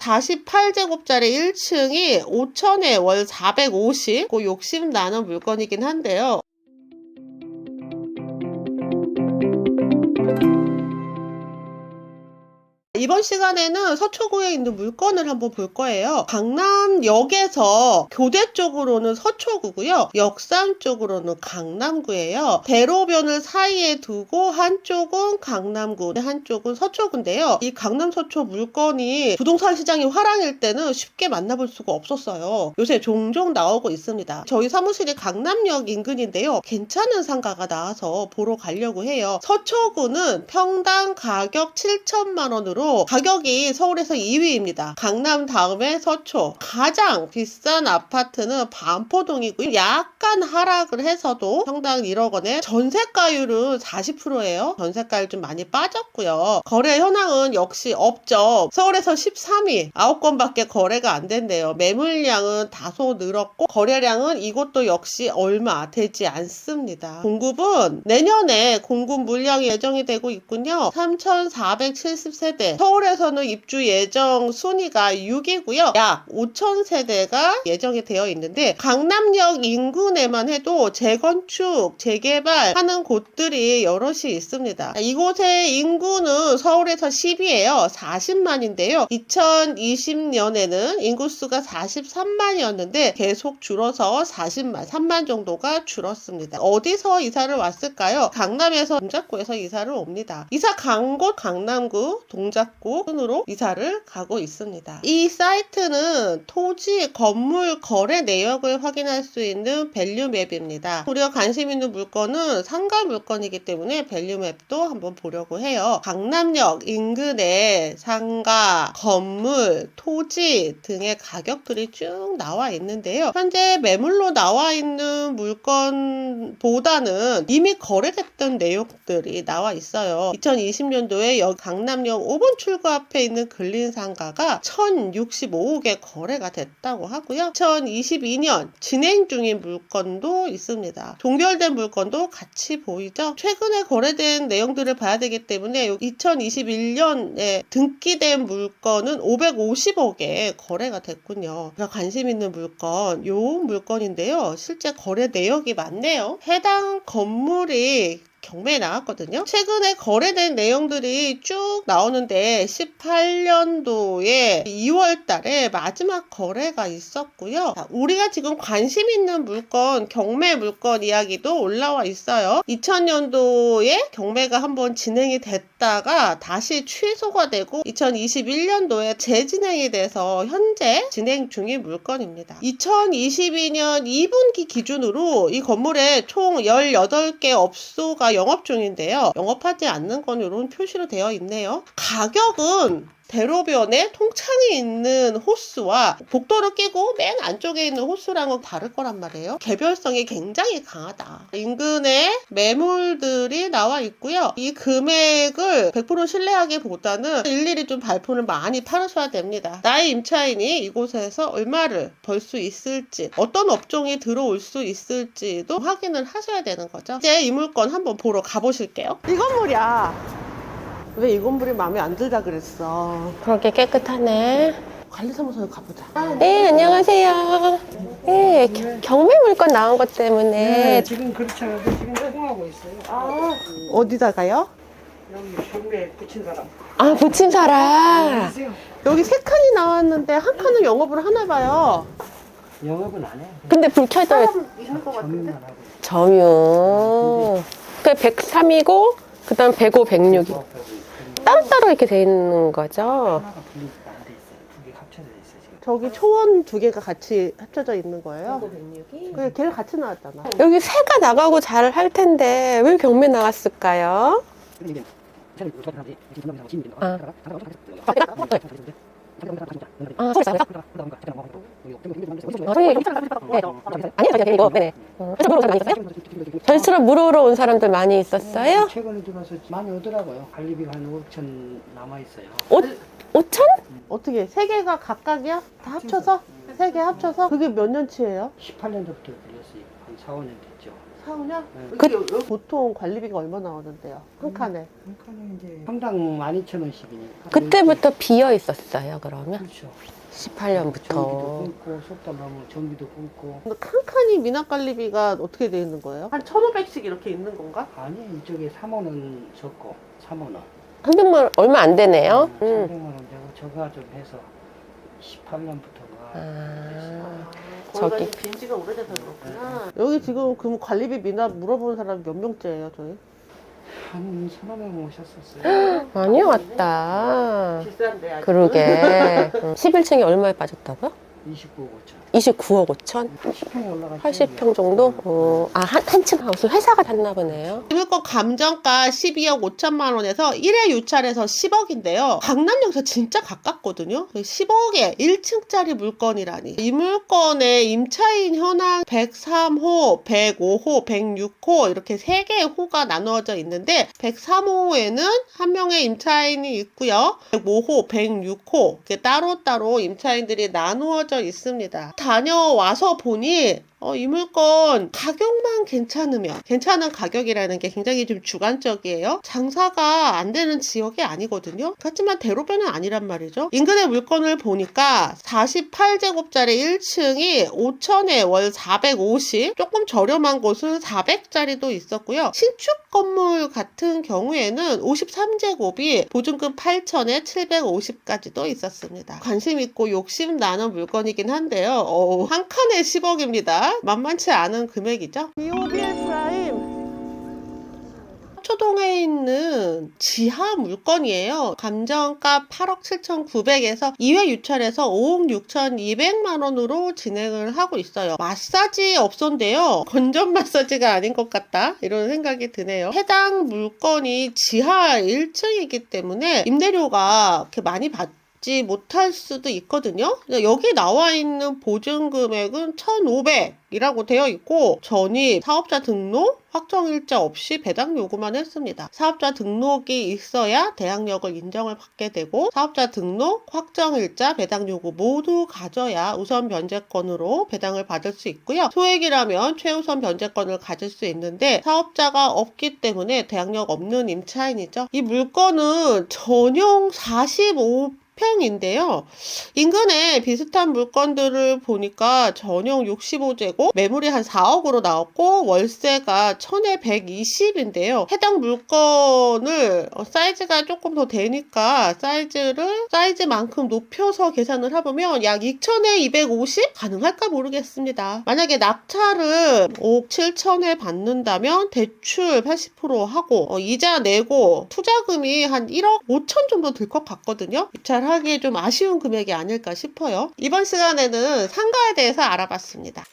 48제곱짜리 1층이 5천에 월 450, 그 욕심 나는 물건이긴 한데요. 이번 시간에는 서초구에 있는 물건을 한번 볼 거예요. 강남역에서 교대 쪽으로는 서초구고요. 역삼 쪽으로는 강남구예요. 대로변을 사이에 두고 한쪽은 강남구, 한쪽은 서초구인데요. 이 강남 서초 물건이 부동산 시장이 화랑일 때는 쉽게 만나볼 수가 없었어요. 요새 종종 나오고 있습니다. 저희 사무실이 강남역 인근인데요. 괜찮은 상가가 나와서 보러 가려고 해요. 서초구는 평당 가격 7천만 원으로 가격이 서울에서 2위입니다. 강남 다음에 서초. 가장 비싼 아파트는 반포동이고요. 약간 하락을 해서도 평당 1억 원에 전세가율은 40%예요. 전세가율 좀 많이 빠졌고요. 거래 현황은 역시 없죠. 서울에서 13위, 9건밖에 거래가 안 된대요. 매물량은 다소 늘었고 거래량은 이곳도 역시 얼마 되지 않습니다. 공급은 내년에 공급 물량이 예정이 되고 있군요. 3,470세대. 서울에서는 입주 예정 순위가 6이고요. 약 5천 세대가 예정이 되어 있는데 강남역 인근에만 해도 재건축, 재개발 하는 곳들이 여럿이 있습니다. 이곳의 인구는 서울에서 10위예요. 40만인데요. 2020년에는 인구수가 43만이었는데 계속 줄어서 40만, 3만 정도가 줄었습니다. 어디서 이사를 왔을까요? 강남에서 동작구에서 이사를 옵니다. 이사 간 곳 강남구, 동작 구 순으로 이사를 가고 있습니다. 이 사이트는 토지, 건물 거래 내역을 확인할 수 있는 밸류맵입니다. 우리가 관심 있는 물건은 상가 물건이기 때문에 밸류맵도 한번 보려고 해요. 강남역 인근에 상가, 건물, 토지 등의 가격들이 쭉 나와 있는데요. 현재 매물로 나와 있는 물건보다는 이미 거래됐던 내용들이 나와 있어요. 2020년도에 여 강남역 5번 출구 앞에 있는 근린 상가가 1065억에 거래가 됐다고 하고요. 2022년 진행 중인 물건도 있습니다. 종결된 물건도 같이 보이죠? 최근에 거래된 내용들을 봐야 되기 때문에 2021년에 등기된 물건은 550억에 거래가 됐군요. 제가 관심 있는 물건, 요 물건인데요. 실제 거래 내역이 많네요. 해당 건물이 경매에 나왔거든요. 최근에 거래된 내용들이 쭉 나오는데 18년도에 2월 달에 마지막 거래가 있었고요. 자, 우리가 지금 관심 있는 물건, 경매 물건 이야기도 올라와 있어요. 2000년도에 경매가 한번 진행이 됐 다가 다시 취소가 되고 2021년도에 재진행이 돼서 현재 진행 중인 물건입니다. 2022년 2분기 기준으로 이 건물에 총 18개 업소가 영업 중인데요. 영업하지 않는 건 이런 표시로 되어 있네요. 가격은 대로변에 통창이 있는 호수와 복도를 끼고 맨 안쪽에 있는 호수랑은 다를 거란 말이에요. 개별성이 굉장히 강하다. 인근에 매물들이 나와 있고요. 이 금액을 100% 신뢰하기보다는 일일이 좀 발품을 많이 팔으셔야 됩니다. 나의 임차인이 이곳에서 얼마를 벌 수 있을지, 어떤 업종이 들어올 수 있을지도 확인을 하셔야 되는 거죠. 이제 이 물건 한번 보러 가보실게요. 이 건물이야. 왜 이 건물이 마음에 안 들다 그랬어? 그렇게 깨끗하네. 관리사무소에 가보자. 네, 안녕하세요. 네, 겨- 경매 물건 나온 것 때문에 네, 지금 그렇지 않아도 지금 활동하고 있어요. 아, 어디다가요? 여기 경매에 붙인 사람. 아 붙인 사람. 안녕하세요. 여기 세 칸이 나왔는데 한 칸은 영업을 하나 봐요. 영업은 안 해. 근데 불 켜져 있- 전문만 하고. 점유. 그 103이고 그 다음 105, 106이 조합하고 있어요. 따로따로 이렇게 돼 있는 거죠. 하나가 분리가 안돼 있어요. 두 개 합쳐져 있어요 지금. 저기 초원 두 개가 같이 합쳐져 있는 거예요. 106이. 그게 걔를 같이 나왔잖아. 여기 새가 나가고 잘 할 텐데 왜 경매 나갔을까요? 근데 이게 차를 조합하지 지금 분명히 나고 지금 아. 아, 소리 싸요? 아, 저희 여기 네. 아니요, 저기 이거 네네. 어, 그래서 물어본 사람 많이 있었어요? 절수로 물어러 온 사람들 많이 있었어요? 최근에 들어서 많이 오더라고요. 관리비가 한 5천 남아 있어요. 5, 5천? 어떻게 세 개가 각각이야? 다 합쳐서? 세 개 합쳐서? 그게 몇 년치예요? 18년도부터 빌렸어요. 한 4, 5년 됐죠. 4, 5년? 네. 그- 보통 관리비가 얼마 나오는데요? 한 칸에. 한 칸에 이제 평당 12,000원씩이니까. 그때부터 비어 있었어요, 그러면? 그렇죠. 18년부터. 전기도 끊고 속도 나면 전기도 끊고 근데 칸칸이 미납 관리비가 어떻게 되어 있는 거예요? 한 1,500씩 이렇게 있는 건가? 아니 이쪽에 3원은 적고 3원은 한 병만 얼마 안 되네요. 음. 300만 원 되고 저가 좀 해서 18년부터가 아, 거기가 저기. 이제 빈 지가 오래돼서 그렇구나. 여기 지금 그럼 관리비 미납 물어보는 사람이 몇 명째예요, 저희? 한 서너 명 오셨었어요. 많이 왔다. 비싼데 아직. 그러게. 음. 11층이 얼마에 빠졌다고요? 29, 5천. 29억 5천? 10평 올라갔죠. 80평 정도? 어, 아, 한, 한층 하우스 회사가 샀나 보네요. 물건 감정가 12억 5천만 원에서 1회 유찰에서 10억인데요. 강남역에서 진짜 가깝거든요. 10억에 1층짜리 물건이라니. 이 물건에 임차인 현황 103호, 105호, 106호 이렇게 세 개의 호가 나누어져 있는데 103호에는 한 명의 임차인이 있고요. 105호, 106호 이렇게 따로따로 임차인들이 나누어져 있습니다. 다녀와서 보니 어, 이 물건 가격만 괜찮으면 괜찮은 가격이라는 게 굉장히 좀 주관적이에요. 장사가 안 되는 지역이 아니거든요. 하지만 대로변은 아니란 말이죠. 인근의 물건을 보니까 48제곱짜리 1층이 5천에 월 450, 조금 저렴한 곳은 400짜리도 있었고요. 신축 건물 같은 경우에는 53제곱이 보증금 8천에 750까지도 있었습니다. 관심 있고 욕심 나는 물건이긴 한데요. 어, 한 칸에 10억입니다. 만만치 않은 금액이죠. BOBS 프라임 초동에 있는 지하 물건이에요. 감정가 8억 7,900에서 2회 유찰에서 5억 6,200만 원으로 진행을 하고 있어요. 마사지 업소인데요. 건전 마사지가 아닌 것 같다. 이런 생각이 드네요. 해당 물건이 지하 1층이기 때문에 임대료가 그렇게 많이 받 지 못할 수도 있거든요. 여기 나와 있는 보증 금액은 1,500이라고 되어 있고 전입 사업자 등록 확정일자 없이 배당 요구만 했습니다. 사업자 등록이 있어야 대항력을 인정을 받게 되고 사업자 등록, 확정일자, 배당 요구 모두 가져야 우선 변제권으로 배당을 받을 수 있고요. 소액이라면 최우선 변제권을 가질 수 있는데 사업자가 없기 때문에 대항력 없는 임차인이죠. 이 물건은 전용 45 평인데요. 인근에 비슷한 물건들을 보니까 전용 65제곱 매물이 한 4억으로 나왔고 월세가 1000에 120인데요. 해당 물건을 어, 사이즈가 조금 더 되니까 사이즈를 사이즈만큼 높여서 계산을 해보면 약 2000에 250 가능할까 모르겠습니다. 만약에 낙찰을 5억 7천에 받는다면 대출 80% 하고 어, 이자 내고 투자금이 한 1억 5천 정도 들 것 같거든요. 입찰 하기에 좀 아쉬운 금액이 아닐까 싶어요. 이번 시간에는 상가에 대해서 알아봤습니다.